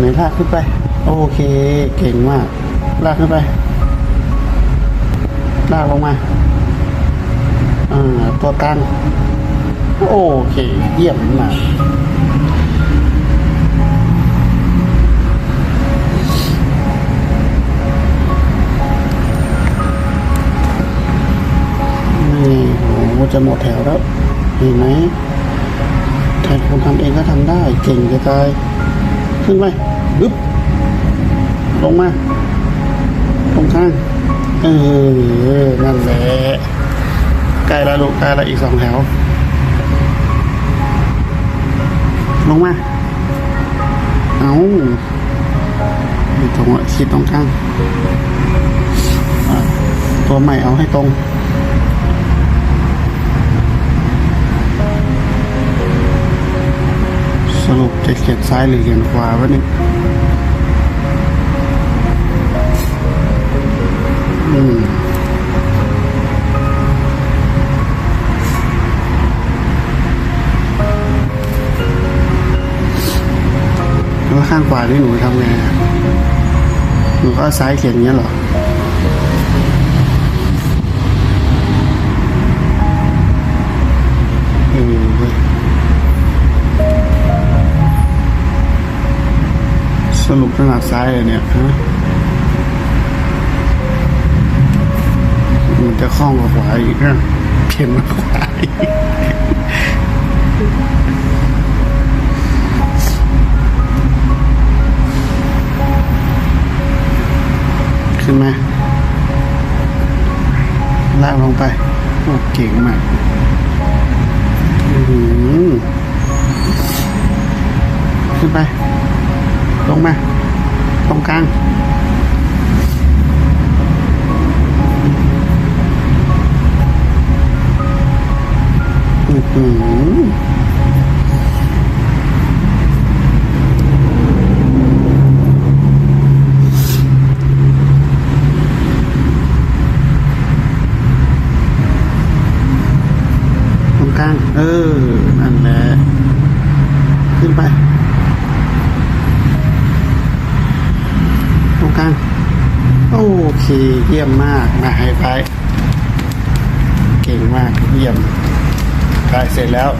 ไหนลากขึ้นไป โอเค เก่งมาก ลากขึ้นไป ลากลงมา อ่า ตัวกลาง โอเค เยี่ยมมากนี่โอ้โหจะหมดแถวแล้ว เห็นไหมใครคนทำเองก็ทำได้ เก่งจะตาย ขึ้นไปบึ๊บลงมาตรงข้างเออนั่นแหละใกล้ล้วลูกใกล้ล้วอีกสองแถว ลงมา เอาตรงอะคิดตรงข้าง ตัวใหม่เอาให้ตรง รุปจะเขียนซ้ายหรือเขียนขวาวะเนี่ยอืมแล้วข้างขวานี่หนูทำไงหนูก็ซ้ายเขียนอย่างเงี้ยหรอ สรุปถนัดซ้ายเลยเนี่ยฮะมันจะคล่องกว่าขวาอีกนะเข็มมาขวาอีกขึ้นไหมลากลงไปโอ้เก่งมากอื้อหือขึ้นไป ลงมา ตรงกลางอือหือตรงกลางเออ นั่นแหละ ขึ้นไป ตรงกลาง โอเค เยี่ยมมากนะไฮไฟเก่งมากเยี่ยมได้เสร็จแล้ว